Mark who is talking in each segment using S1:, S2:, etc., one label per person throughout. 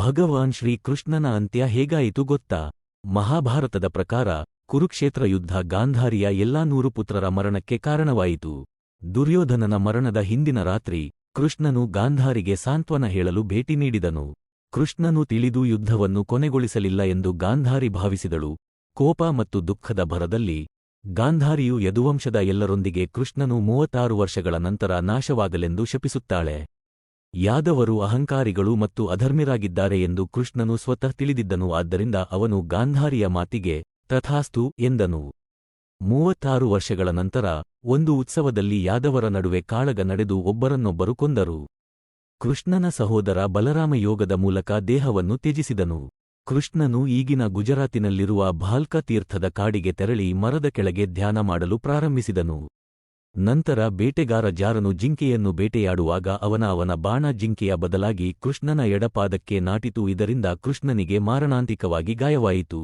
S1: ಭಗವಾನ್ ಶ್ರೀಕೃಷ್ಣನ ಅಂತ್ಯ ಹೇಗಾಯಿತು ಗೊತ್ತಾ? ಮಹಾಭಾರತದ ಪ್ರಕಾರ, ಕುರುಕ್ಷೇತ್ರ ಯುದ್ಧ ಗಾಂಧಾರಿಯ ಎಲ್ಲಾ ನೂರು ಪುತ್ರರ ಮರಣಕ್ಕೆ ಕಾರಣವಾಯಿತು. ದುರ್ಯೋಧನನ ಮರಣದ ಹಿಂದಿನ ರಾತ್ರಿ, ಕೃಷ್ಣನು ಗಾಂಧಾರಿಗೆ ಸಾಂತ್ವನ ಹೇಳಲು ಭೇಟಿ ನೀಡಿದನು. ಕೃಷ್ಣನು ತಿಳಿದು ಯುದ್ಧವನ್ನು ಕೊನೆಗೊಳಿಸಲಿಲ್ಲ ಎಂದು ಗಾಂಧಾರಿ ಭಾವಿಸಿದಳು. ಕೋಪ ಮತ್ತು ದುಃಖದ ಭರದಲ್ಲಿ, ಗಾಂಧಾರಿಯು ಯದುವಂಶದ ಎಲ್ಲರೊಂದಿಗೆ ಕೃಷ್ಣನು ಮೂವತ್ತಾರು ವರ್ಷಗಳ ನಂತರ ನಾಶವಾಗಲೆಂದು ಶಪಿಸುತ್ತಾಳೆ. ಯಾದವರು ಅಹಂಕಾರಿಗಳು ಮತ್ತು ಅಧರ್ಮಿರಾಗಿದ್ದಾರೆ ಎಂದು ಕೃಷ್ಣನು ಸ್ವತಃ ತಿಳಿದಿದ್ದನು, ಆದ್ದರಿಂದ ಅವನು ಗಾಂಧಾರಿಯ ಮಾತಿಗೆ, ತಥಾಸ್ತು ಎಂದನು. ಮೂವತ್ತಾರು ವರ್ಷಗಳ ನಂತರ, ಒಂದು ಉತ್ಸವದಲ್ಲಿ ಯಾದವರ ನಡುವೆ ಕಾಳಗ ನಡೆದು ಒಬ್ಬರನ್ನೊಬ್ಬರು ಕೊಂದರು. ಕೃಷ್ಣನ ಸಹೋದರ ಬಲರಾಮ ಯೋಗದ ಮೂಲಕ ದೇಹವನ್ನು ತ್ಯಜಿಸಿದನು. ಕೃಷ್ಣನು ಈಗಿನ ಗುಜರಾತಿನಲ್ಲಿರುವ ಭಾಲ್ಕ ತೀರ್ಥದ ಕಾಡಿಗೆ ತೆರಳಿ ಮರದ ಕೆಳಗೆ ಧ್ಯಾನ ಮಾಡಲು ಪ್ರಾರಂಭಿಸಿದನು. ನಂತರ ಬೇಟೆಗಾರ ಜಾರನು ಜಿಂಕೆಯನ್ನು ಬೇಟೆಯಾಡುವಾಗ ಅವನ ಅವನ ಬಾಣ ಜಿಂಕೆಯ ಬದಲಾಗಿ ಕೃಷ್ಣನ ಎಡಪಾದಕ್ಕೆ ನಾಟಿತು. ಇದರಿಂದ ಕೃಷ್ಣನಿಗೆ ಮಾರಣಾಂತಿಕವಾಗಿ ಗಾಯವಾಯಿತು.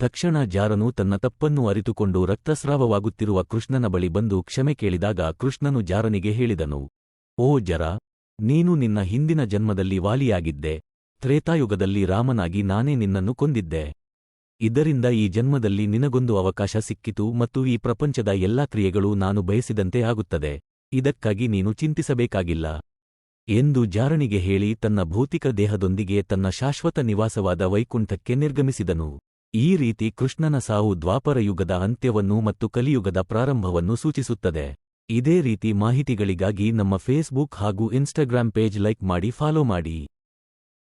S1: ತಕ್ಷಣ ಜಾರನು ತನ್ನ ತಪ್ಪನ್ನು ಅರಿತುಕೊಂಡು ರಕ್ತಸ್ರಾವವಾಗುತ್ತಿರುವ ಕೃಷ್ಣನ ಬಳಿ ಬಂದು ಕ್ಷಮೆ ಕೇಳಿದಾಗ ಕೃಷ್ಣನು ಜಾರನಿಗೆ ಹೇಳಿದನು, ಓ ಜರ, ನೀನು ನಿನ್ನ ಹಿಂದಿನ ಜನ್ಮದಲ್ಲಿ ವಾಲಿಯಾಗಿದ್ದೆ. ತ್ರೇತಾಯುಗದಲ್ಲಿ ರಾಮನಾಗಿ ನಾನೇ ನಿನ್ನನ್ನು ಕೊಂದಿದ್ದೆ. ಇದರಿಂದ ಈ ಜನ್ಮದಲ್ಲಿ ನಿನಗೊಂದು ಅವಕಾಶ ಸಿಕ್ಕಿತು ಮತ್ತು ಈ ಪ್ರಪಂಚದ ಎಲ್ಲಾ ಕ್ರಿಯೆಗಳು ನಾನು ಬಯಸಿದಂತೆ ಆಗುತ್ತದೆ. ಇದಕ್ಕಾಗಿ ನೀನು ಚಿಂತಿಸಬೇಕಾಗಿಲ್ಲ. ಎಂದು ಜಾರಣಿಗೆ ಹೇಳಿ ತನ್ನ ಭೌತಿಕ ದೇಹದೊಂದಿಗೆ ತನ್ನ ಶಾಶ್ವತ ನಿವಾಸವಾದ ವೈಕುಂಠಕ್ಕೆ ನಿರ್ಗಮಿಸಿದನು. ಈ ರೀತಿ ಕೃಷ್ಣನ ಸಾವು ದ್ವಾಪರ ಯುಗದ ಅಂತ್ಯವನ್ನು ಮತ್ತು ಕಲಿಯುಗದ ಪ್ರಾರಂಭವನ್ನು ಸೂಚಿಸುತ್ತದೆ. ಇದೇ ರೀತಿ ಮಾಹಿತಿಗಳಿಗಾಗಿ ನಮ್ಮ ಫೇಸ್ಬುಕ್ ಹಾಗೂ ಇನ್ಸ್ಟಾಗ್ರಾಂ ಪೇಜ್ ಲೈಕ್ ಮಾಡಿ, ಫಾಲೋ ಮಾಡಿ.